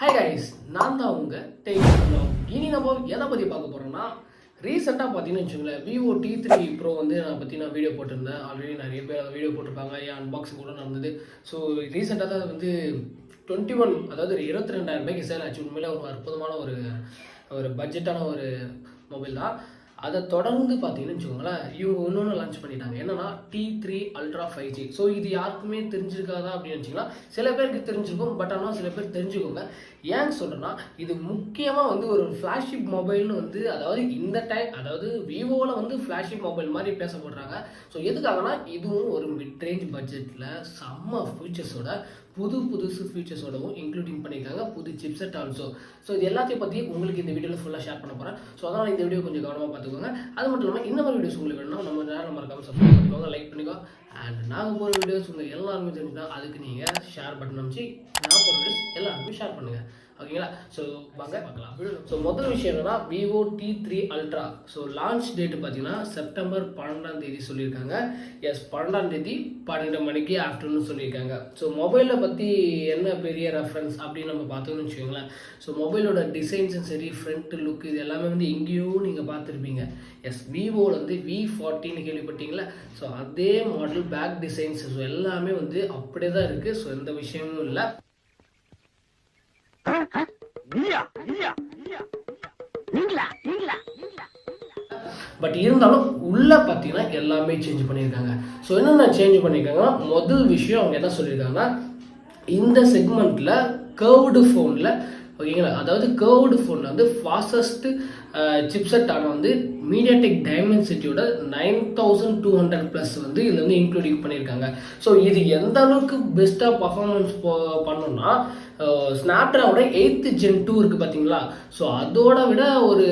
Hi guys நான் தான் உங்க டேக் இனி நம்ம எதை பற்றி பார்க்க போகிறோம்னா ரீசெண்டாக பார்த்தீங்கன்னு வச்சுக்கோங்களேன் விவோ டி த்ரீ ப்ரோ வந்து நான் பற்றி நான் வீடியோ போட்டிருந்தேன். ஆல்ரெடி நிறைய பேர் அதை வீடியோ போட்டிருப்பாங்க. என் அன்பாக்சிங் கூட நடந்தது. ஸோ ரீசெண்டாக தான் வந்து டுவெண்ட்டி ஒன் அதாவது ஒரு இருபத்தி ரெண்டாயிரம் ரூபாய்க்கு சேல் ஆச்சு. உண்மையிலே ஒரு அற்புதமான ஒரு ஒரு பட்ஜெட்டான ஒரு மொபைல் தான். அதை தொடர்ந்து பார்த்தீங்கன்னு வச்சுக்கோங்களேன் இவங்க இன்னொன்று லான்ச் பண்ணிட்டாங்க. என்னன்னா T three ultra five G so இது யாருக்குமே தெரிஞ்சிருக்காதா அப்படின்னு வச்சுக்கலாம். சில பேருக்கு தெரிஞ்சிருக்கும் பட் ஆனால் சில பேர் தெரிஞ்சுக்கோங்க. ஏன்னு சொல்கிறேன்னா இது முக்கியமாக வந்து ஒரு ஃப்ளாஷிப் மொபைல்னு வந்து அதாவது இந்த டைம் அதாவது விவோவில் வந்து ஃப்ளாஷிப் மொபைல் மாதிரி பேசப்படுறாங்க. ஸோ எதுக்காகனா இதுவும் ஒரு மிட் ரேஞ்ச் பட்ஜெட்டில் செம்ம ஃபீச்சர்ஸோட புது புதுசு ஃபீச்சர்ஸோடவும் இன்க்ளூடிங் பண்ணியிருக்காங்க புது சிப்செட் ஆல்சோ ஸோ இது எல்லாத்தையும் பற்றி உங்களுக்கு இந்த வீடியோவில் ஃபுல்லாக ஷேர் பண்ண போகிறேன் ஸோ அதனால் இந்த வீடியோ கொஞ்சம் கவனமாக பார்த்துக்கோங்க அது மட்டும் இல்லாமல் இந்த மாதிரி வீடியோஸ் உங்களுக்கு வேணும்னா நம்ம நேரம் மறக்காமல் சப்ஸ்கிரைப் பண்ணிக்கோங்க லைக் பண்ணிக்கோ. அண்ட் நாங்கள் போகிற வீடியோஸ் உங்கள் எல்லாருமே தெரிஞ்சுன்னா அதுக்கு நீங்கள் ஷேர் பட்டன் அமைச்சு நான் போகிற வீடியோஸ் எல்லாருமே ஷேர் பண்ணுங்கள் ஓகேங்களா ஸோ வாங்க பார்க்கலாம். ஸோ முதல் விஷயம் என்னன்னா Vivo T three ultra so launch date பார்த்தீங்கன்னா செப்டம்பர் பன்னெண்டாம் தேதி சொல்லியிருக்காங்க. எஸ் பன்னெண்டாம் தேதி பன்னெண்டு மணிக்கு ஆஃப்டர்நூன் சொல்லியிருக்காங்க. ஸோ மொபைலை பற்றி என்ன பெரிய ரெஃபரன்ஸ் அப்படின்னு நம்ம பார்த்தோம்னு வச்சுக்கோங்களேன். ஸோ மொபைலோட டிசைன்ஸும் சரி ஃப்ரண்ட் லுக் இது எல்லாமே வந்து எங்கேயோ நீங்கள் பார்த்துருப்பீங்க. எஸ் விவோவில் வந்து வி ஃபார்ட்டின்னு கேள்விப்பட்டீங்களா? ஸோ அதே மாடல் பேக் டிசைன்ஸ் ஸோ எல்லாமே வந்து அப்படியே தான் இருக்குது ஸோ எந்த விஷயமும் இல்லை. பட் இருந்தாலும் உள்ள பார்த்தீங்கன்னா எல்லாமே சேஞ்ச் பண்ணியிருக்காங்க. ஸோ என்னென்ன சேஞ்ச் பண்ணியிருக்காங்கன்னா முதல் விஷயம் அவங்க என்ன சொல்லியிருக்காங்கன்னா இந்த செக்மெண்ட்டில் கேர்வ்டு ஃபோனில் ஓகேங்களா? அதாவது கேர்வ்டு ஃபோனில் வந்து ஃபாஸ்டஸ்ட் சிப்செட் ஆனால் வந்து MediaTek டைமென்சிட்டியோட nine thousand two hundred plus வந்து இதில் வந்து இன்க்ளூடிங் பண்ணியிருக்காங்க. ஸோ இது எந்த அளவுக்கு பெஸ்ட்டாக பர்ஃபார்மன்ஸ் பண்ணோம்னா ஸ்னாப்ட்ராவோட எயித்து ஜென் டூ இருக்குது பார்த்தீங்களா ஸோ அதோட விட ஒரு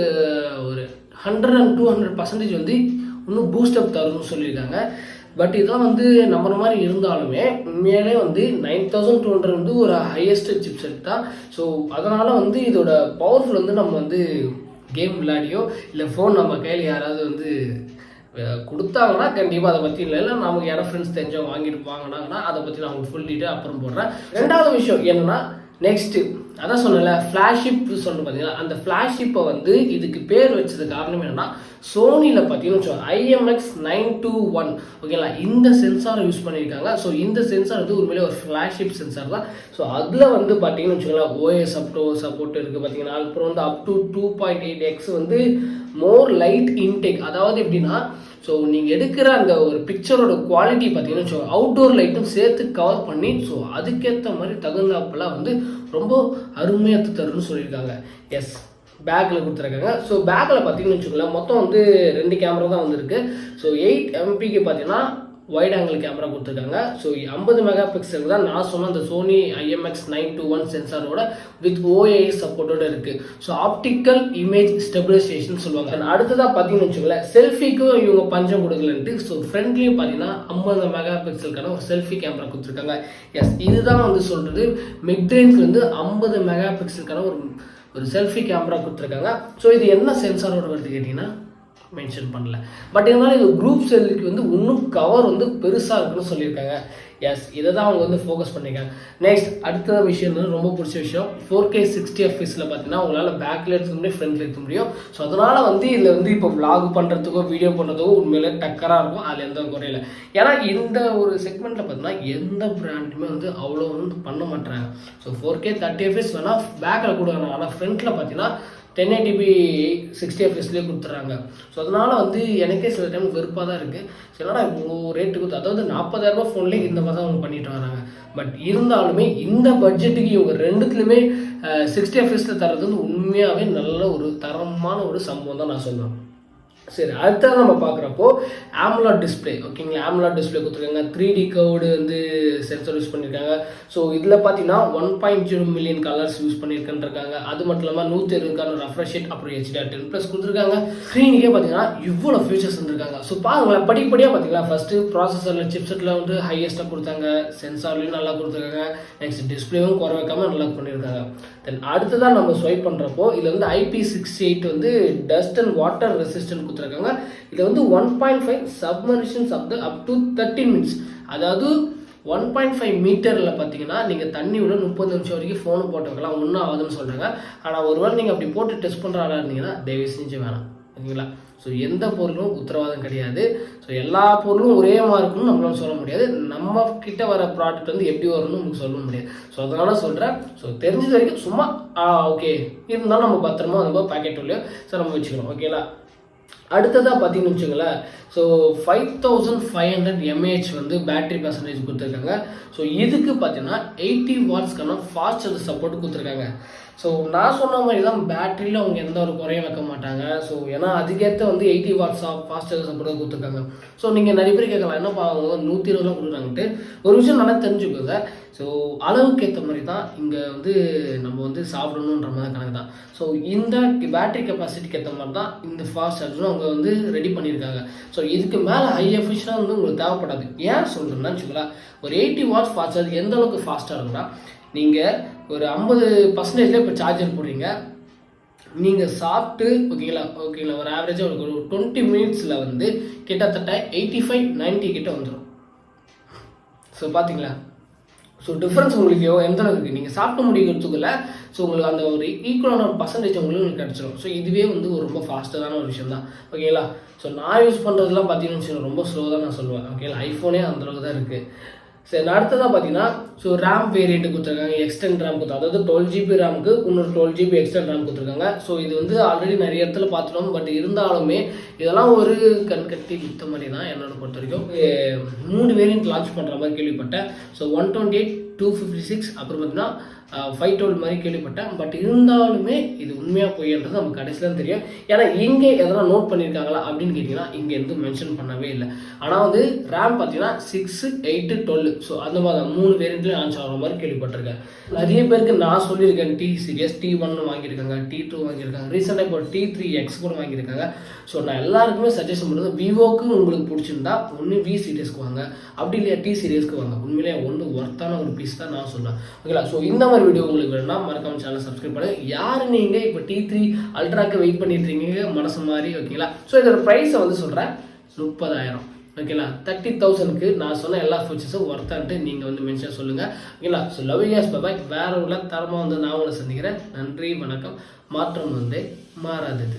ஒரு hundred and two hundred percentage வந்து இன்னும் பூஸ்டப் தரும்னு சொல்லியிருக்காங்க. பட் இதெல்லாம் வந்து நம்புற மாதிரி இருந்தாலுமே உண்மையிலே வந்து நைன் தௌசண்ட் டூ ஹண்ட்ரட் வந்து ஒரு ஹையஸ்ட் சிப்செட் தான். ஸோ அதனால் வந்து இதோட பவர்ஃபுல் வந்து நம்ம வந்து கேம் விளையாடியோ இல்லை ஃபோன் நம்ம கையில் யாராவது வந்து கொடுத்தாங்கன்னா கண்டிப்பாக அதை பற்றி இல்லை. இல்லை நமக்கு யாரோ ஃப்ரெண்ட்ஸ் தெரிஞ்சவங்க வாங்கிட்டு வாங்கினாங்கன்னா அதை பற்றி நான் உங்களுக்கு ஃபுல் டீட்டெயில் அப்புறம் போடுறேன். ரெண்டாவது விஷயம் என்னென்னா நெக்ஸ்ட்டு அதான் சொன்னல ஃப்ளாஷிப் சொன்ன பார்த்தீங்களா அந்த ஃப்ளாஷிப்பை வந்து இதுக்கு பேர் வச்சது காரணம் என்னன்னா சோனியில் பார்த்தீங்கன்னு வச்சுக்கோங்க. ஐஎம்எக்ஸ் நைன் டூ ஒன் ஓகேங்களா இந்த சென்சாரை யூஸ் பண்ணியிருக்காங்க ஸோ இந்த சென்சார் வந்து உண்மையிலே ஒரு ஃப்ளாஷிப் சென்சார் தான். ஸோ அதில் வந்து பார்த்தீங்கன்னு வச்சுக்கோங்களேன் ஓஎஸ் அப்டோ சப்போர்ட் இருக்குது பார்த்தீங்கன்னா அப்புறம் வந்து up to two point eight X வந்து மோர் லைட் இன்டேக் அதாவது எப்படின்னா ஸோ நீங்கள் எடுக்கிற அந்த ஒரு பிக்சரோட குவாலிட்டி பார்த்தீங்கன்னா ஸோ அவுட்டோர் லைட்டும் சேர்த்து கவர் பண்ணி ஸோ அதுக்கேற்ற மாதிரி தகுந்தாப்பெல்லாம் வந்து ரொம்ப அருமையாக தரும்னு சொல்லியிருக்காங்க. எஸ் பேக்கில் கொடுத்துருக்காங்க. ஸோ பேக்கில் பார்த்தீங்கன்னு வச்சுக்கோங்களேன் மொத்தம் வந்து ரெண்டு கேமரா தான் வந்திருக்கு. ஸோ எயிட் எம்பிக்கு பார்த்தீங்கன்னா வைட் ஆங்கிள் கேமரா கொடுத்துருக்காங்க. ஸோ ஐம்பது மெகா பிக்சல் தான் நான் சொன்ன அந்த Sony IMX nine two one சென்சாரோட with O சப்போர்ட்டோட இருக்குது ஸோ ஆப்டிக்கல் இமேஜ் ஸ்டெபிலைசேஷன் சொல்லுவாங்க. அடுத்ததாக பார்த்தீங்கன்னு வச்சுக்கோங்களேன் செல்ஃபிக்கும் இவங்க பஞ்சம் கொடுக்கலன்ட்டு ஸோ ஃப்ரண்ட்லேயும் பார்த்தீங்கன்னா ஐம்பது மெகா பிக்சலுக்கான ஒரு செல்ஃபி கேமரா கொடுத்துருக்காங்க. எஸ் இதுதான் வந்து சொல்கிறது மிட்ரேஞ்ச்லேருந்து ஐம்பது மெகா பிக்சலுக்கான ஒரு ஒரு செல்ஃபி கேமரா கொடுத்துருக்காங்க. ஸோ இது என்ன சென்சாரோட வருது கேட்டிங்கன்னா மென்ஷன் பண்ணல. பட் இருந்தாலும் இது குரூப் செல்லுக்கு வந்து இன்னும் கவர் வந்து பெருசாக இருக்குன்னு சொல்லியிருக்காங்க. எஸ் இதை தான் அவங்க வந்து ஃபோக்கஸ் பண்ணியிருக்காங்க. நெக்ஸ்ட் அடுத்த விஷயம் வந்து ரொம்ப பிடிச்ச விஷயம். ஃபோர் கே சிக்ஸ்டி எஃப்எஸில் பார்த்தீங்கன்னா உங்களால் பேக்கில் எடுக்க முடியும் ஃப்ரண்ட்ல எடுக்க முடியும். ஸோ அதனால் வந்து இதில் வந்து இப்போ vlog பண்ணுறதுக்கோ வீடியோ பண்ணுறதுக்கோ உண்மையிலே டக்கராக இருக்கும் அதில் எந்த குறையில ஏன்னா இந்த ஒரு செக்மெண்ட்டில் பார்த்தீங்கன்னா எந்த பிராண்டுமே வந்து அவ்வளோ வந்து பண்ண மாட்டாங்க so four K thirty FS வேணால் பேக்கில் கொடுக்குறாங்க. ஆனால் ஃப்ரண்ட்டில் பார்த்தீங்கன்னா டென் எயிட்டிபி சிக்ஸ்டி எஃப்எஸ்லேயே கொடுத்துட்றாங்க ஸோ அதனால் வந்து எனக்கே சில டைம் வெறுப்பாக தான் இருக்குது சிலடா இவ்வளோ ரேட்டு கொடுத்து அதாவது நாற்பதாயிரரூபா ஃபோன்லேயே இந்த மாதிரி தான் அவங்க பண்ணிட்டு வராங்க. பட் இருந்தாலுமே இந்த பட்ஜெட்டுக்கு இவங்க ரெண்டுத்துலையுமே சிக்ஸ்டி எஃப்எஸில் தர்றது வந்து உண்மையாகவே நல்ல ஒரு தரமான ஒரு சம்பவம் தான் நான் சொல்லுவேன். சரி அடுத்தது நம்ம பார்க்குறப்போ ஆம்லா டிஸ்பிளே ஓகேங்களா ஆம்லா டிஸ்பிளே கொடுத்துருக்காங்க. த்ரீ டி கவுடு வந்து சென்சர் யூஸ் பண்ணியிருக்காங்க ஸோ இதில் பார்த்தீங்கன்னா one point zero million colours use பண்ணியிருக்கேன்ருக்காங்க அது மட்டும் இல்லாமல் நூற்றி இருபதுக்கான ரெஃப்ரெஷ் ரேட் அப்புறம் ஹெச்டிஆர் டென் ப்ளஸ் கொடுத்துருக்காங்க. ஸ்க்ரீனுக்கே பார்த்தீங்கன்னா இவ்வளோ ஃபியூச்சர்ஸ் இருந்திருக்காங்க ஸோ பாருங்களேன் படிப்படியாக பார்த்தீங்களா ஃபஸ்ட்டு ப்ராசஸரில் சிப்செட்டில் வந்து ஹையஸ்ட்டாக கொடுத்தாங்க. சென்சார்லையும் நல்லா கொடுத்துருக்காங்க. நெக்ஸ்ட் டிஸ்பிளேவும் குறை வைக்காமல் நல்லா பண்ணியிருக்காங்க தென் அடுத்ததான் நம்ம ஸ்வைப் பண்ணுறப்போ இதில் வந்து ஐபி சிக்ஸ்டி எயிட் வந்து டஸ்ட் அண்ட் வாட்டர் ரெசிஸ்டன்ட் கொடுத்துருக்காங்க. இதில் வந்து one point five submersions up the up to thirteen minutes அதாவது ஒன் பாயிண்ட் ஃபைவ் மீட்டரில் பார்த்தீங்கன்னா நீங்கள் தண்ணி விட முப்பது நிமிஷம் வரைக்கும் ஃபோனை போட்டு வைக்கலாம் ஒன்றும் ஆகுதுன்னு சொல்கிறாங்க ஆனால் ஒருவேளை நீங்கள் அப்படி போட்டு டெஸ்ட் பண்ணுற ஆளாக இருந்தீங்கன்னா தயவு செஞ்சு வேணாம். ஓகேங்களா ஸோ எந்த பொருளும் உத்தரவாதம் கிடையாது. ஸோ எல்லா பொருளும் ஒரே மாதிரி இருக்கும்னு நம்மளால சொல்ல முடியாது. நம்ம கிட்ட வர ப்ராடக்ட் வந்து எப்படி வரும்னு நமக்கு சொல்ல முடியாது. ஸோ அதனால சொல்கிறேன் ஸோ தெரிஞ்சது வரைக்கும் சும்மா ஓகே இருந்தாலும் நம்ம பத்திரமா வந்து பேக்கெட் உள்ளே ஸோ நம்ம வச்சுக்கணும் ஓகேங்களா அடுத்ததாக பார்த்தீங்கன்னு வச்சுங்களேன் so five thousand five hundred mAh வந்து பேட்டரி பர்சன்டேஜ் கொடுத்துருக்காங்க. ஸோ இதுக்கு பார்த்தீங்கன்னா எயிட்டி வாட்ஸ்க்கான ஃபாஸ்ட் சப்போர்ட் கொடுத்துருக்காங்க. ஸோ நான் சொன்ன மாதிரி தான் பேட்டரியில் அவங்க எந்த ஒரு குறையும் வைக்க மாட்டாங்க. ஸோ ஏன்னா அதுக்கேற்ற வந்து eighty watts fast charger support கொடுத்துருக்காங்க. ஸோ நீங்கள் நிறைய பேர் கேட்கலாம் என்னப்பா அவங்க நூற்றி இருபதுலாம் கொடுக்குறாங்கன்ட்டு. ஒரு விஷயம் நல்லா தெரிஞ்சுக்கோங்க. ஸோ அளவுக்கு ஏற்ற மாதிரி தான் இங்கே வந்து நம்ம வந்து சாப்பிடணுன்ற மாதிரி கணக்கு தான். ஸோ இந்த பேட்டரி கெப்பாசிட்டிக்கு ஏற்ற மாதிரி தான் இந்த ஃபாஸ்ட் சார்ஜரும் அவங்க வந்து ரெடி பண்ணியிருக்காங்க. ஸோ இதுக்கு மேலே ஹை எஃபிஷியனாக வந்து உங்களுக்கு தேவைப்படாது. ஏன் சொல்கிறேன்னா வச்சுக்கலாம் ஒரு எயிட்டி வாட்ஸ் ஃபாஸ்ட் சார்ஜ் எந்த அளவுக்கு ஃபாஸ்ட்டாக இருக்குன்னா நீங்கள் ஒரு ஐம்பது பர்சன்டேஜில் இப்போ சார்ஜர் போடுறீங்க. நீங்கள் சாப்பிட்டு ஓகேங்களா ஓகேங்களா ஒரு ஆவரேஜாக ஒரு ஒரு டுவெண்ட்டி மினிட்ஸில் வந்து கிட்டத்தட்ட எயிட்டி ஃபைவ் நைன்ட்டி கிட்ட வந்துடும் ஸோ பார்த்தீங்களா ஸோ டிஃப்ரென்ஸ் உங்களுக்கு எவ்வளோ எந்த அளவுக்கு இருக்குது நீங்கள் சாப்பிட்டு முடிக்கிறதுக்குள்ள ஸோ உங்களுக்கு அந்த ஒரு ஈக்குவலான ஒரு பர்சன்டேஜ் உங்களுக்கு கிடச்சிடும் ஸோ இதுவே வந்து ஒரு ரொம்ப ஃபாஸ்ட்டான ஒரு விஷயம் தான் ஓகேங்களா ஸோ நான் யூஸ் பண்ணுறதுலாம் பார்த்தீங்கன்னு வச்சுக்கோங்க ரொம்ப ஸ்லோ தான் நான் சொல்லுவேன். ஓகேங்களா ஐஃபோனே அந்தளவுக்கு தான் இருக்குது சரி அடுத்ததாக பார்த்தீங்கன்னா ஸோ ரேம் வேரியண்ட் கொடுத்துருக்காங்க எக்ஸ்டென்ட் ரேம் கொடுத்து. அதாவது டுவெல் ஜிபி ரேமுக்கு இன்னொரு டுவெல் ஜிபி எக்ஸ்டென்ட் ரேம் கொடுத்துருக்காங்க. ஸோ இது வந்து ஆல்ரெடி நிறைய இடத்துல பார்த்துட்டோம் பட் இருந்தாலுமே இதெல்லாம் ஒரு கண் கட்டி வித்த மாதிரி தான் என்னோட பொறுத்த வரைக்கும் மூணு வேரியண்ட் லான்ச் பண்ணுற மாதிரி கேள்விப்பட்டேன். So one twenty eight two fifty six அப்புறம் பார்த்தீங்கன்னா ஃபைவ் டுவெல் மாதிரி கேள்விப்பட்டேன். பட் இருந்தாலுமே இது உண்மையாக பொய்ன்றது நமக்கு கடைசியில் தான் தெரியும். ஏன்னா இங்கே எதனா நோட் பண்ணியிருக்காங்களா அப்படின்னு கேட்டிங்கன்னா இங்கே எதுவும் மென்ஷன் பண்ணவே இல்லை. ஆனால் வந்து ரேம் பார்த்தீங்கன்னா சிக்ஸு எயிட்டு டுவெல் ஸோ அந்த மாதிரி தான். மூணு வேரியண்ட்லேயும் லான்ச் ஆகிற மாதிரி கேள்விப்பட்டிருக்கேன். நிறைய பேருக்கு நான் சொல்லியிருக்கேன். டி சீரியஸ் டி ஒன் வாங்கியிருக்காங்க. டி டூ வாங்கியிருக்காங்க. ரீசெண்டாக இப்போ டி த்ரீ எக்ஸ் கூட வாங்கியிருக்காங்க. ஸோ நான் எல்லாருக்குமே சஜஷன் பண்ணுறது விவோக்கு உங்களுக்கு பிடிச்சிருந்தா ஒன்று வி சீரியஸ்க்கு வாங்க. அப்படி இல்லையா டி சீரியஸ்க்கு வாங்க. உண்மையிலேயே ஒன்று ஒர்த்தான ஒரு பீஸ் தான் நான் சொல்லுவேன் ஓகேங்களா ஸோ இந்த மாதிரி வீடியோ உங்களுக்கு வேணும்னா மறக்காம சேனல் சப்ஸ்கிரைப் பண்ணுங்க. யார் நீங்கள் இப்போ டி த்ரீ அல்ட்ராக்கு வெயிட் பண்ணிட்டு இருக்கீங்க. மனசு மாதிரி ஓகேங்களா ஸோ இதோட ப்ரைஸை வந்து சொல்கிறேன் முப்பதாயிரம். ஓகேங்களா தேர்ட்டி தௌசண்ட்க்கு நான் சொன்ன எல்லா ஃபீச்சர்ஸும் ஒர்த்தான்ட்டு நீங்கள் வந்து மென்ஷன் சொல்லுங்கள் ஓகேங்களா ஸோ லவ் யாஸ் பாய் வேற உள்ள தரமாக வந்து நான் உங்களை சந்திக்கிறேன். நன்றி வணக்கம். மாற்றம் வந்து மாறாதது.